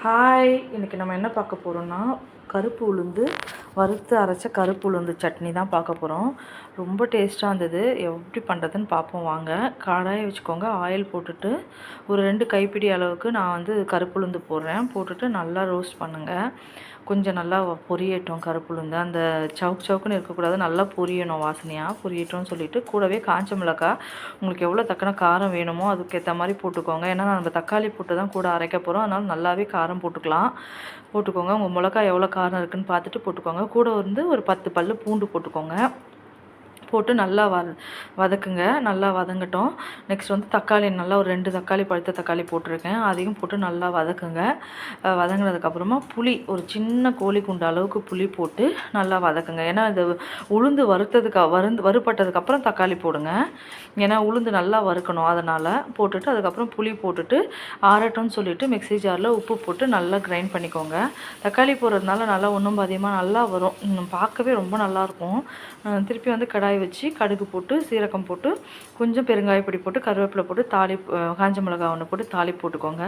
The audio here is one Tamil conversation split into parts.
ஹாய் இன்றைக்கி நம்ம என்ன பார்க்க போகிறோம்னா கருப்பு உளுந்து வறுத்து அரைச்ச கருப்பு உளுந்து சட்னி தான் பார்க்க போகிறோம் ரொம்ப டேஸ்ட்டாக இருந்தது. எப்படி பண்ணுறதுன்னு பார்ப்போம் வாங்க. கடாயை வச்சுக்கோங்க. ஆயில் போட்டுட்டு ஒரு ரெண்டு கைப்பிடி அளவுக்கு நான் வந்து கருப்பு உளுந்து போடுறேன். போட்டுட்டு நல்லா ரோஸ்ட் பண்ணுங்கள் கொஞ்சம் நல்லா பொரியட்டும் கருப்பு உளுந்து. அந்த சவுக் சவுக்குன்னு இருக்கக்கூடாது. நல்லா பொரியணும் வாசனையாக பொரியட்டும்னு சொல்லிட்டு கூடவே காஞ்ச மிளகாய். உங்களுக்கு எவ்வளோ தக்கன காரம் வேணுமோ அதுக்கேற்ற மாதிரி போட்டுக்கோங்க. ஏன்னா நம்ம தக்காளி போட்டு தான் கூட அரைக்க போகிறோம் அதனால் நல்லாவே காரம் போட்டுக்கலாம். போட்டுக்கோங்க. உங்கள் மிளகாய் எவ்வளோ காரம் இருக்குதுன்னு பார்த்துட்டு போட்டுக்கோங்க. கூட வந்து ஒரு பத்து பல் பூண்டு போட்டுக்கோங்க. போட்டு நல்லா வ வதக்குங்க. நல்லா வதங்கட்டும். நெக்ஸ்ட் வந்து தக்காளி நல்லா ஒரு ரெண்டு தக்காளி பழுத்த தக்காளி போட்டிருக்கேன். அதையும் போட்டு நல்லா வதக்குங்க. வதங்கினதுக்கப்புறமா புளி ஒரு சின்ன கோழி குண்டு அளவுக்கு புளி போட்டு நல்லா வதக்குங்க. ஏன்னா இந்த உளுந்து வறுத்ததுக்கு வருந்து வறுப்பட்டதுக்கப்புறம் தக்காளி போடுங்க. ஏன்னா உளுந்து நல்லா வறுக்கணும். அதனால் போட்டுட்டு அதுக்கப்புறம் புளி போட்டுட்டு ஆறட்டும்னு சொல்லிவிட்டு மிக்ஸி ஜாரில் உப்பு போட்டு நல்லா கிரைண்ட் பண்ணிக்கோங்க. தக்காளி போடுறதுனால நல்லா ஒன்றும் பாதியமாக நல்லா வரும். பார்க்கவே ரொம்ப நல்லாயிருக்கும் திருப்பி வந்து கடாய் வச்சு கடுகு போட்டு சீரகம் போட்டு கொஞ்சம் பெருங்காயப்பொடி போட்டு கருவேப்பிலை போட்டு தாலி காஞ்ச மிளகா ஒன்று போட்டு தாளி போட்டுக்கோங்க.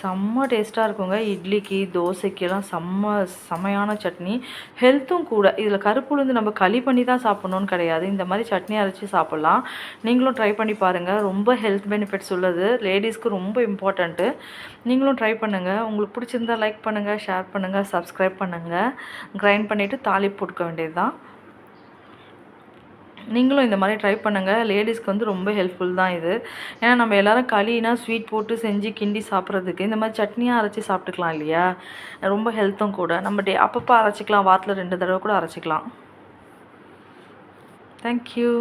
செம்ம டேஸ்ட்டாக இருக்குங்க. இட்லிக்கு தோசைக்கெல்லாம் செம்ம செம்மையான சட்னி. ஹெல்த்தும் கூட. இதில் கருப்புளுந்து நம்ம களி பண்ணி தான் சாப்பிட்ணுன்னு கிடையாது. இந்த மாதிரி சட்னி அரைச்சி சாப்பிட்லாம். நீங்களும் ட்ரை பண்ணி பாருங்கள் ரொம்ப ஹெல்த் பெனிஃபிட்ஸ் உள்ளது. லேடிஸ்க்கு ரொம்ப இம்பார்ட்டண்ட்டு நீங்களும் ட்ரை பண்ணுங்கள் உங்களுக்கு பிடிச்சிருந்தா லைக் பண்ணுங்கள் ஷேர் பண்ணுங்கள் சப்ஸ்கிரைப் பண்ணுங்கள் கிரைண்ட் பண்ணிவிட்டு தாலி போட்டுக்க வேண்டியது தான் நீங்களும் இந்த மாதிரி ட்ரை பண்ணுங்கள் லேடிஸ்க்கு வந்து ரொம்ப ஹெல்ப்ஃபுல் தான் இது. ஏன்னா நம்ம எல்லோரும் களினா ஸ்வீட் போட்டு செஞ்சு கிண்டி சாப்பிட்றதுக்கு இந்த மாதிரி சட்னியாக அரைச்சி சாப்பிட்டுக்கலாம் இல்லையா? ரொம்ப ஹெல்த்தும் கூட. நம்ம டே அப்பப்போ அரைச்சிக்கலாம். வாரத்தில் ரெண்டு தடவை கூட அரைச்சிக்கலாம். தேங்க்யூ